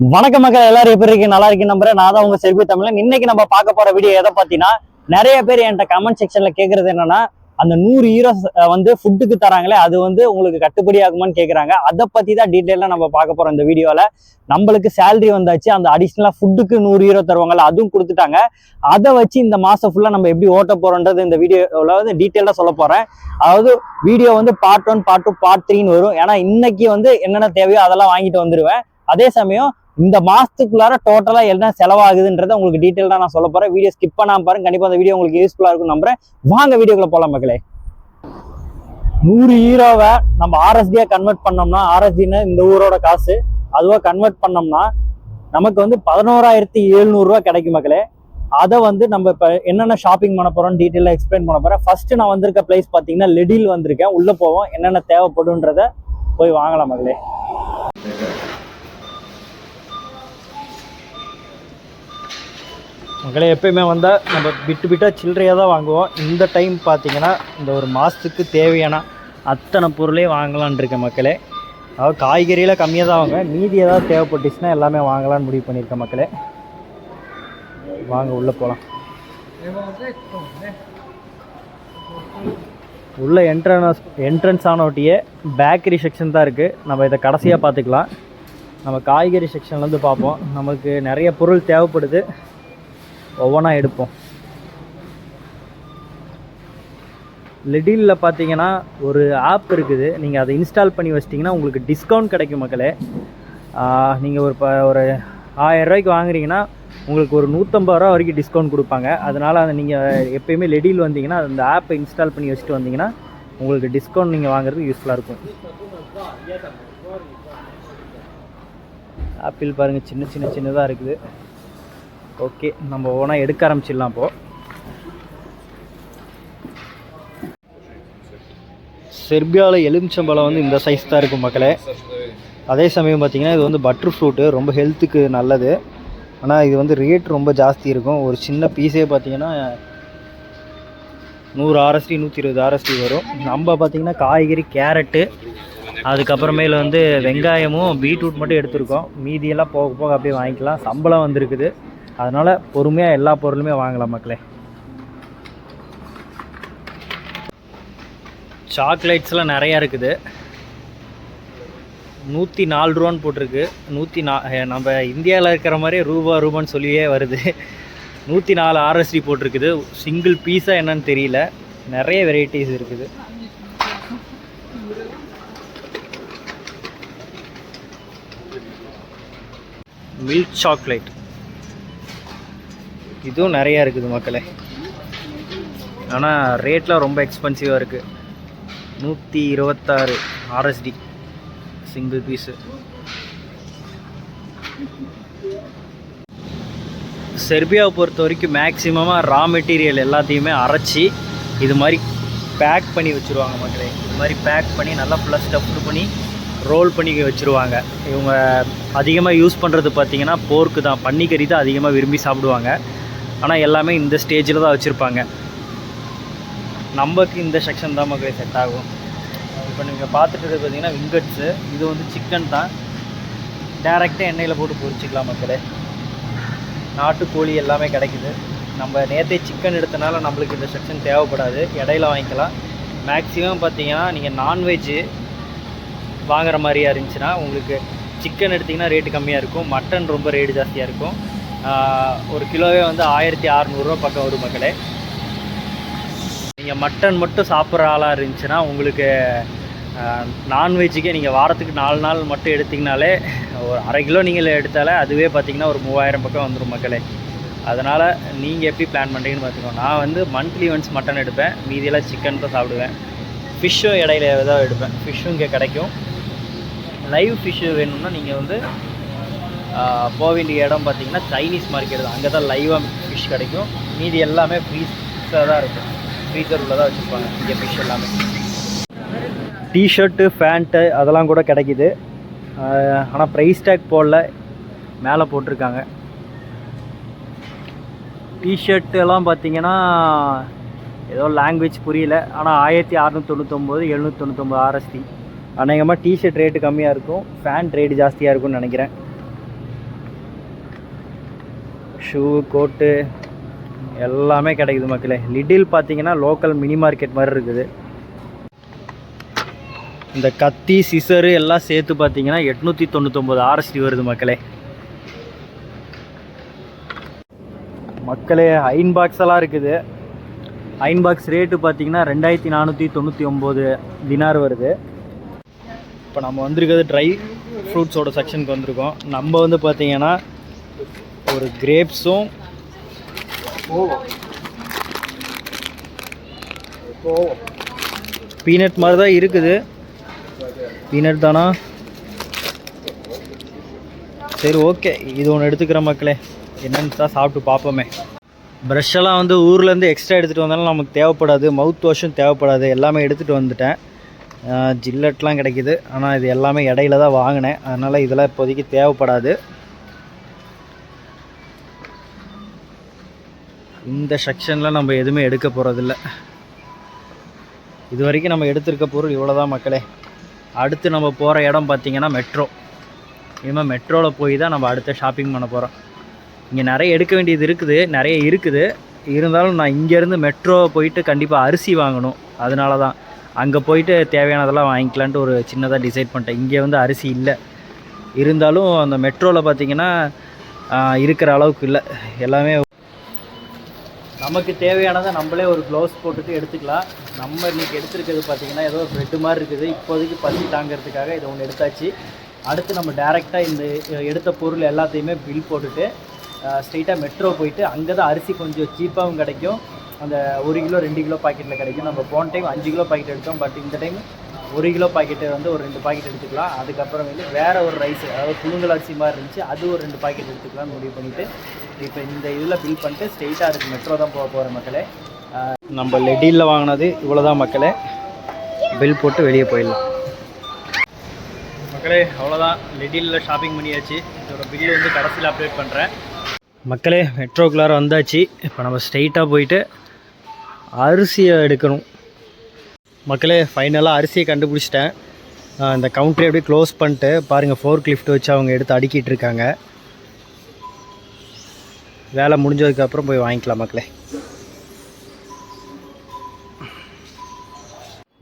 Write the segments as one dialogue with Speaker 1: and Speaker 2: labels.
Speaker 1: வணக்க மக்கள் எல்லாரும் எப்படி இருக்கு நல்லா இருக்கு நம்புறேன். நான் தான் உங்க செல்வி தமிழன். இன்னைக்கு நம்ம பார்க்க போற வீடியோ எதை பார்த்தீங்கன்னா நிறைய பேர் என்கிட்ட கமெண்ட் செக்ஷன்ல கேக்குறது என்னன்னா அந்த நூறு ஹீரோ வந்து ஃபுட்டுக்கு தராங்களே அது வந்து உங்களுக்கு கட்டுப்படி ஆகுமான்னு கேக்குறாங்க. அதை பத்தி தான் டீட்டெயிலாக நம்ம பார்க்க போறோம் இந்த வீடியோல நம்மளுக்கு சேலரி வந்தாச்சு அந்த அடிஷ்னலா ஃபுட்டுக்கு நூறு ஹீரோ தருவாங்கல்ல அதுவும் கொடுத்துட்டாங்க. அதை வச்சு இந்த மாசம் ஃபுல்லா நம்ம எப்படி ஓட்ட போறோன்றது இந்த வீடியோவில் வந்து டீட்டெயிலாக சொல்ல போறேன். அதாவது வீடியோ வந்து part one part two part த்ரீன்னு வரும். ஏன்னா இன்னைக்கு வந்து என்னென்ன தேவையோ அதெல்லாம் வாங்கிட்டு வந்துருவேன். அதே சமயம் இந்த மாசத்துக்குள்ளார டோட்டலா என்ன செலவாகுதுன்றத உங்களுக்கு டீட்டெயிலாக நான் சொல்ல போறேன். வீடியோ ஸ்கிப் பண்ணாம பாருங்க. கண்டிப்பா அந்த வீடியோ உங்களுக்கு யூஸ்ஃபுல்லா இருக்கும் நம்புறேன். வாங்க வீடியோக்குள்ள போலாம் மக்களே. நூறு ஹீரோவை நம்ம ஆர்எஸ்டியா கன்வெர்ட் பண்ணோம்னா ஆர்எஸ்டின்னு இந்த ஊரோட காசு. அதுவா கன்வெர்ட் பண்ணோம்னா நமக்கு வந்து பதினோராயிரத்தி எழுநூறுவா கிடைக்கும் மக்களே. அதை வந்து நம்ம இப்போ என்னென்ன ஷாப்பிங் பண்ண போறோம் டீட்டெயிலாக எக்ஸ்பிளைன் பண்ண போறேன். ஃபர்ஸ்ட் நான் வந்திருக்க பிளேஸ் பார்த்தீங்கன்னா லெடியில் வந்திருக்கேன். உள்ளே போவோம். என்னென்ன தேவைப்படுன்றத போய் வாங்கலாம் மகளே மக்களே எப்பயுமே வந்தால் நம்ம பிட்டு பிட்டாக சில்லறையாக தான் வாங்குவோம். இந்த டைம் பார்த்திங்கன்னா இந்த ஒரு மாதத்துக்கு தேவையான அத்தனை பொருளையும் வாங்கலான் இருக்கேன் மக்களே. அதாவது காய்கறியில் கம்மியாக தான் வாங்க மீதி ஏதாவது தேவைப்பட்டுச்சுன்னா எல்லாமே வாங்கலாம்னு முடிவு பண்ணியிருக்கேன் மக்களே. வாங்க உள்ளே போகலாம் உள்ள என்ட்ரன்ஸ் என்ட்ரன்ஸ் ஆனோட்டியே பேக்கரி செக்ஷன் தான் இருக்குது நம்ம இதை கடைசியாக பார்த்துக்கலாம் நம்ம காய்கறி செக்ஷன்லேருந்து பார்ப்போம். நமக்கு நிறைய பொருள் தேவைப்படுது. ஒவ்வொன்றா எடுப்போம். லிடிலில் பார்த்தீங்கன்னா ஒரு ஆப் இருக்குது. நீங்கள் அதை இன்ஸ்டால் பண்ணி வச்சிட்டிங்கன்னா உங்களுக்கு டிஸ்கவுண்ட் கிடைக்கும் மக்களே. நீங்கள் ஒரு ப ஒரு ஆயிரம் ரூபாய்க்கு வாங்குறீங்கன்னா உங்களுக்கு ஒரு நூற்றம்பது ரூபா வரைக்கும் டிஸ்கவுண்ட் கொடுப்பாங்க. அதனால் அதை நீங்கள் எப்பயுமே லெடியில் வந்தீங்கன்னா அந்த ஆப்பை இன்ஸ்டால் பண்ணி வச்சுட்டு வந்தீங்கன்னா உங்களுக்கு டிஸ்கவுண்ட் நீங்கள் வாங்குறது யூஸ்ஃபுல்லாக இருக்கும். ஆப்பிள் பாருங்கள் சின்ன சின்ன சின்னதாக இருக்குது. ஓகே நம்ம ஓனாக எடுக்க ஆரம்பிச்சிடலாம் இப்போ. செர்பியாவில் எலுமிச்சம்பழம் வந்து இந்த சைஸ் தான் இருக்கும் மக்களே. அதே சமயம் பார்த்தீங்கன்னா இது வந்து பட்டர் ஃப்ரூட்டு ரொம்ப ஹெல்த்துக்கு நல்லது. ஆனால் இது வந்து ரேட் ரொம்ப ஜாஸ்தி இருக்கும். ஒரு சின்ன பீஸே பார்த்தீங்கன்னா நூறு ஆர்எஸ்டி நூற்றி இருபது ஆர்எஸ்டி வரும். நம்ம பார்த்திங்கன்னா காய்கறி கேரட்டு அதுக்கப்புறமேல வந்து வெங்காயமும் பீட்ரூட் மட்டும் எடுத்திருக்கோம். மீதியெல்லாம் போக போக அப்படியே வாங்கிக்கலாம். சம்பளம் வந்திருக்குது. அதனால் பொறுமையாக எல்லா பொருளுமே வாங்கலாம் மக்களே. சாக்லேட்ஸ்லாம் நிறையா இருக்குது. நூற்றி நாலு ரூபான்னு போட்டிருக்கு. நூற்றி நா நம்ம இந்தியாவில் இருக்கிற மாதிரி ரூபா ரூபான்னு சொல்லியே வருது. நூற்றி நாலு ஆர்எஸ்டி போட்டிருக்குது. சிங்கிள் பீஸாக என்னன்னு தெரியல. நிறைய வெரைட்டிஸ் இருக்குது. மில்க் சாக்லேட் இதுவும் நிறையா இருக்குது மக்களே. ஆனால் ரேட்லாம் ரொம்ப எக்ஸ்பென்சிவாக இருக்குது நூற்றி இருபத்தாறு ஆர்எஸ்டி சிங்கிள் பீஸு செர்பியாவை பொறுத்த வரைக்கும் மேக்ஸிமமாக ரா மெட்டீரியல் எல்லாத்தையுமே அரைச்சி இது மாதிரி பேக் பண்ணி வச்சுருவாங்க மக்களே. இது மாதிரி பேக் பண்ணி நல்லா ஃபுல்லாக ஸ்டஃப்டு பண்ணி ரோல் பண்ணி வச்சுருவாங்க. இவங்க அதிகமாக யூஸ் பண்ணுறது பார்த்தீங்கன்னா போர்க்கு தான். பன்னிக்கறி தான் அதிகமாக விரும்பி சாப்பிடுவாங்க. ஆனால் எல்லாமே இந்த ஸ்டேஜில் தான் வச்சுருப்பாங்க. நமக்கு இந்த செக்ஷன் தான் மக்களே செட் ஆகும். இப்போ நீங்கள் பார்த்துட்டு இருக்கிறது பார்த்தீங்கன்னா விங்கட்ஸு. இது வந்து சிக்கன் தான். டேரெக்டாக எண்ணெயில் போட்டு பொரிச்சிக்கலாம் மக்களே. நாட்டுக்கோழி எல்லாமே கிடைக்குது. நம்ம நேற்றே சிக்கன் எடுத்தனால நம்மளுக்கு இந்த செக்ஷன் தேவைப்படாது. இடையில வாங்கிக்கலாம். மேக்ஸிமம் பார்த்தீங்கன்னா நீங்கள் நான்வெஜ்ஜு வாங்குற மாதிரியா இருந்துச்சுன்னா உங்களுக்கு சிக்கன் எடுத்திங்கன்னா ரேட்டு கம்மியாக இருக்கும். மட்டன் ரொம்ப ரேட்டு ஜாஸ்தியாக இருக்கும். ஒரு கிலோவே வந்து ஆயிரத்தி அறநூறுரூவா பக்கம் வரும் மக்களே. நீங்கள் மட்டன் மட்டும் சாப்பிட்ற ஆளாக இருந்துச்சுன்னா உங்களுக்கு நான்வெஜ்ஜுக்கே நீங்கள் வாரத்துக்கு நாலு நாள் மட்டும் எடுத்திங்கனாலே ஒரு அரை கிலோ நீங்கள் எடுத்தாலே அதுவே பார்த்திங்கன்னா ஒரு மூவாயிரம் பக்கம் வந்துடும் மக்களே. அதனால் நீங்கள் எப்படி பிளான் பண்ணுறீங்கன்னு பார்த்துக்கோங்க நான் வந்து மந்த்லி ஒன்ஸ் மட்டன் எடுப்பேன். மீதியெல்லாம் சிக்கன் தான் சாப்பிடுவேன். ஃபிஷ்ஷும் இடையில ஏதாவது எடுப்பேன். ஃபிஷ்ஷும் இங்கே கிடைக்கும். லைவ் ஃபிஷ்ஷு வேணும்னா நீங்கள் வந்து போக வேண்டிய இடம் பார்த்தீங்கன்னா சைனீஸ் மார்க்கெட் தான். அங்கே தான் லைவாக ஃபிஷ் கிடைக்கும். மீதி எல்லாமே ஃப்ரீஸாக தான் இருக்கும். ஃப்ரீசர் உள்ள தான் வச்சுருப்பாங்க. இங்கே ஃபிஷ் எல்லாமே. டிஷர்ட்டு ஃபேண்ட்டு அதெல்லாம் கூட கிடைக்கிது. ஆனால் ப்ரைஸ் டேக் போடல. மேலே போட்டிருக்காங்க. டிஷர்ட்டெல்லாம் எல்லாம் பார்த்தீங்கன்னா ஏதோ லாங்குவேஜ் புரியல. ஆனால் ஆயிரத்தி அறநூற்றி தொண்ணூத்தொம்பது எழுநூற்றி தொண்ணூத்தொம்பது ஆர்எஸ்டி அநேகமாக டிஷர்ட் ரேட்டு கம்மியாக இருக்கும். ஃபேண்ட் ரேட்டு ஜாஸ்தியாக இருக்கும்னு நினைக்கிறேன். ஷூ கோட்டு எல்லாமே கிடைக்குது மக்களே. லிட்டில் பார்த்தீங்கன்னா லோக்கல் மினி மார்க்கெட் மாதிரி இருக்குது. இந்த கத்தி சிசரு எல்லாம் சேர்த்து பார்த்தீங்கன்னா எட்நூற்றி தொண்ணூத்தொம்பது ஆர்எஸ்டி வருது மக்களே. மக்களே அயன் பாக்ஸ் எல்லாம் இருக்குது. அயன் பாக்ஸ் ரேட்டு பார்த்தீங்கன்னா ரெண்டாயிரத்தி நானூற்றி தொண்ணூற்றி ஒம்பது தினார் வருது. இப்போ நம்ம வந்திருக்கிறது ட்ரை ஃப்ரூட்ஸோட செக்ஷனுக்கு வந்திருக்கோம். நம்ம வந்து பார்த்தீங்கன்னா ஒரு கிரேப்ஸும். பீனட் மாதிரி தான் இருக்குது. பீனட் தானா? சரி ஓகே. இது ஒன்று எடுத்துக்கிற மக்களே. என்னன்னு தான் சாப்பிட்டு பார்ப்போமே. ப்ரஷ்ஷெல்லாம் வந்து ஊர்லேருந்து எக்ஸ்ட்ரா எடுத்துகிட்டு வந்தாலும் நமக்கு தேவைப்படாது. மவுத் வாஷும் தேவைப்படாது. எல்லாமே எடுத்துகிட்டு வந்துட்டேன். ஜில்லட்லாம் கிடைக்கிது. ஆனால் இது எல்லாமே இடையில தான் வாங்கினேன். அதனால் இதெல்லாம் இப்போதைக்கு தேவைப்படாது. இந்த செக்ஷனில் நம்ம எதுவுமே எடுக்க போகிறதில்ல இது வரைக்கும் நம்ம எடுத்திருக்க பொருள் இவ்வளோ தான் மக்களே. அடுத்து நம்ம போகிற இடம் பார்த்திங்கன்னா மெட்ரோ இனிமேல் மெட்ரோவில் போய் தான் நம்ம அடுத்த ஷாப்பிங் பண்ண போகிறோம் இங்கே நிறைய எடுக்க வேண்டியது இருக்குது நிறைய இருக்குது. இருந்தாலும் நான் இங்கேருந்து மெட்ரோ போயிட்டு கண்டிப்பாக அரிசி வாங்கணும். அதனால தான் அங்கே போயிட்டு தேவையானதெல்லாம் வாங்கிக்கலான்ட்டு ஒரு சின்னதாக டிசைட் பண்ணிட்டேன். இங்கே வந்து அரிசி இல்லை. இருந்தாலும் அந்த மெட்ரோவில் பார்த்திங்கன்னா இருக்கிற அளவுக்கு இல்லை. எல்லாமே நமக்கு தேவையானதை நம்மளே ஒரு க்ளவுஸ் போட்டுட்டு எடுத்துக்கலாம். நம்ம இன்றைக்கி எடுத்துருக்கிறது பார்த்தீங்கன்னா ஏதோ ஒரு ப்ரெட்டு மாதிரி இருக்குது. இப்போதைக்கு பசி தாங்கிறதுக்காக இதை ஒன்று எடுத்தாச்சு. அடுத்து நம்ம டேரெக்டாக இந்த எடுத்த பொருள் எல்லாத்தையுமே பில் போட்டுட்டு ஸ்ட்ரெயிட்டாக மெட்ரோ போயிட்டு அங்கே தான் அரிசி கொஞ்சம் சீப்பாகவும் கிடைக்கும். அந்த ஒரு கிலோ ரெண்டு கிலோ பாக்கெட்டில் கிடைக்கும். நம்ம போன டைம் அஞ்சு கிலோ பாக்கெட் எடுத்தோம். பட் இந்த டைம் ஒரு கிலோ பாக்கெட்டு வந்து ஒரு ரெண்டு பாக்கெட் எடுத்துக்கலாம். அதுக்கப்புறம் வந்து வேறு ஒரு ரைஸ் அதாவது புழுங்கல் அரிசி மாதிரி இருந்துச்சு அது ஒரு ரெண்டு பாக்கெட் எடுத்துக்கலாம்னு முடிவு பண்ணிவிட்டு இப்போ இந்த இதில் பில் பண்ணிட்டு ஸ்ட்ரெயிட்டாக அதுக்கு மெட்ரோ தான் போக போகிற மக்களே. நம்ம லெடியில் வாங்கினது இவ்வளோ தான் மக்களே. பில் போட்டு வெளியே போயிடலாம். மக்களே அவ்வளோதான் லெடியில் ஷாப்பிங் பண்ணியாச்சு. இதோட பில்லு வந்து கடைசியில் அப்டேட் பண்ணுறேன் மக்களே மெட்ரோக்குள்ளார வந்தாச்சு. இப்போ நம்ம ஸ்ட்ரெயிட்டாக போயிட்டு அரிசியை எடுக்கணும். மக்களே ஃபைனலாக அரிசியை கண்டுபிடிச்சிட்டேன். இந்த கவுண்டரை அப்படியே க்ளோஸ் பண்ணிட்டு பாருங்கள் ஃபோர்க் லிஃப்ட் வச்சு அவங்க எடுத்து அடுக்கிட்டு இருக்காங்க. வேலை முடிஞ்சதுக்கப்புறம் போய் வாங்கிக்கலாம் மக்களே.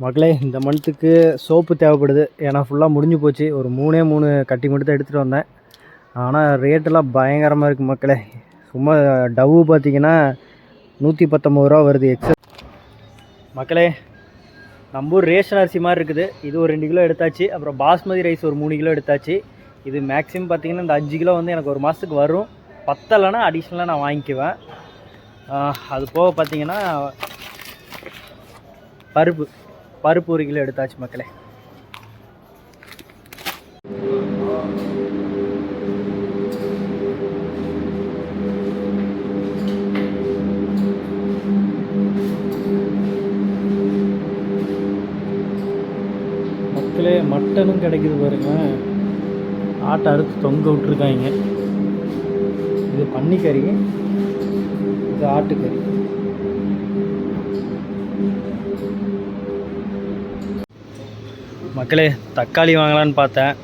Speaker 1: மக்களே இந்த மந்த்துக்கு சோப்பு தேவைப்படுது. ஏன்னா ஃபுல்லாக முடிஞ்சு போச்சு. ஒரு மூணே மூணு கட்டி மட்டும் தான் எடுத்துகிட்டு வந்தேன். ஆனால் ரேட்டெல்லாம் பயங்கரமாக இருக்குது மக்களே. சும்மா டவ்வு பார்த்தீங்கன்னா நூற்றி பத்தொம்பது ரூபா வருது எக்ஸல் மக்களே நம்ம ஊர் ரேஷன் அரிசி மாதிரி இருக்குது. இது ஒரு ரெண்டு கிலோ எடுத்தாச்சு. அப்புறம் பாஸ்மதி ரைஸ் ஒரு மூணு கிலோ எடுத்தாச்சு. இது மேக்ஸிமம் பார்த்திங்கன்னா இந்த அஞ்சு கிலோ வந்து எனக்கு ஒரு மாதத்துக்கு வரும். பத்தலைன்னா அடிஷ்னலாக நான் வாங்கிக்குவேன். அது போக பார்த்தீங்கன்னா பருப்பு. பருப்பு ஒரு கிலோ எடுத்தாச்சு மக்களே. மட்டனும் கிடைக்குது பாருங்க. ஆட்டை அறுத்து தொங்க விட்டுருக்காங்க. இது பன்னிக்கறி. இது ஆட்டுக்கறி. மக்களே தக்காளி வாங்கலான்னு பார்த்தேன்.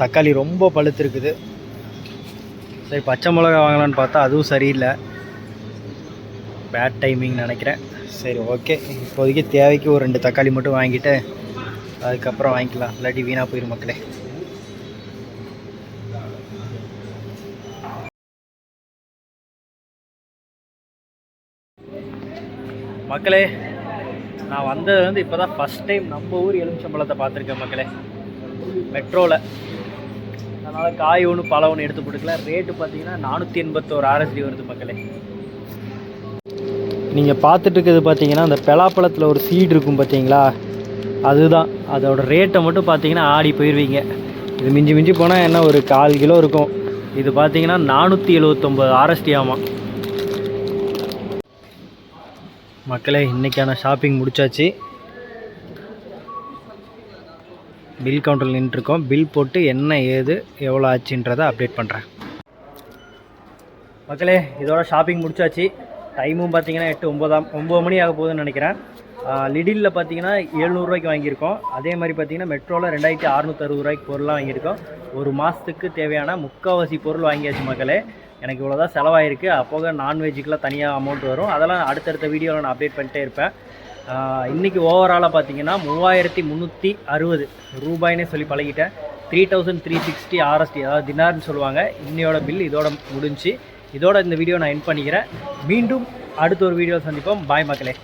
Speaker 1: தக்காளி ரொம்ப பழுத்துருக்குது. சரி பச்சை மிளகா வாங்கலான்னு பார்த்தா அதுவும் சரியில்லை. பேட் டைமிங் நினைக்கிறேன். சரி ஓகே இப்போதைக்கு தேவைக்கு ஒரு ரெண்டு தக்காளி மட்டும் வாங்கிட்டு அதுக்கப்புறம் வாங்கிக்கலாம். இல்லாட்டி வீணாக போயிடும் மக்களே. மக்களே நான் வந்தது வந்து இப்போ தான் ஃபஸ்ட் டைம் நம்ம ஊர் எலுமிச்சம்பழத்தை பார்த்துருக்கேன் மக்களே. மெட்ரோவில் அதனால் காய் ஒன்று பழம் ஒன்று எடுத்து கொடுக்கல ரேட்டு பார்த்தீங்கன்னா நானூற்றி எண்பத்தோரு ஆர்எஸ்டி வருது மக்களே. நீங்கள் பார்த்துட்டு இருக்கிறது பார்த்தீங்கன்னா அந்த பலாப்பழத்தில் ஒரு சீடு இருக்கும் பார்த்தீங்களா? அதுதான். அதோட ரேட்டை மட்டும் பார்த்தீங்கன்னா ஆடி போயிடுவீங்க இது மிஞ்சி மிஞ்சி போனால் என்ன ஒரு கால் கிலோ இருக்கும். இது பார்த்தீங்கன்னா நானூற்றி எழுவத்தொம்பது ஆர்எஸ்டி ஆமாம் மக்களே இன்றைக்கான ஷாப்பிங் முடிச்சாச்சு. பில் கவுண்டரில் நின்றுருக்கோம். பில் போட்டு என்ன ஏது எவ்வளோ ஆச்சுன்றதை அப்டேட் பண்ணுறேன் மக்களே இதோட ஷாப்பிங் முடிச்சாச்சு.
Speaker 2: டைமும் பார்த்தீங்கன்னா எட்டு ஒம்பதாம் ஒம்பது மணி ஆக போகுதுன்னு நினைக்கிறேன். லிடிலில் பார்த்தீங்கன்னா எழுநூறுவாய்க்கு வாங்கியிருக்கோம். அதே மாதிரி பார்த்தீங்கன்னா மெட்ரோவில் ரெண்டாயிரத்தி அறுநூற்றி அறுபது ரூபாய்க்கு பொருள்லாம் வாங்கியிருக்கோம். ஒரு மாதத்துக்கு தேவையான முக்கால்வாசி பொருள் வாங்கியாச்சு மக்களே. எனக்கு இவ்வளோதான் செலவாயிருக்கு. அப்போக நான்வெஜ்ஜுக்கெலாம் தனியாக அமௌண்ட் வரும். அதெல்லாம் அடுத்தடுத்த வீடியோவில் நான் அப்டேட் பண்ணிட்டே இருப்பேன். இன்றைக்கி ஓவராலாக பார்த்தீங்கன்னா மூவாயிரத்தி முந்நூற்றி அறுபது ரூபாய்னே சொல்லி பழகிட்டேன். Three thousand three sixty RST அதாவது தினார்னு சொல்லுவாங்க. இன்னையோட பில் இதோட முடிஞ்சு இதோட இந்த வீடியோ நான் என் பண்ணிக்கிறேன். மீண்டும் அடுத்த ஒரு வீடியோ சந்திப்போம். பாய் மக்களே.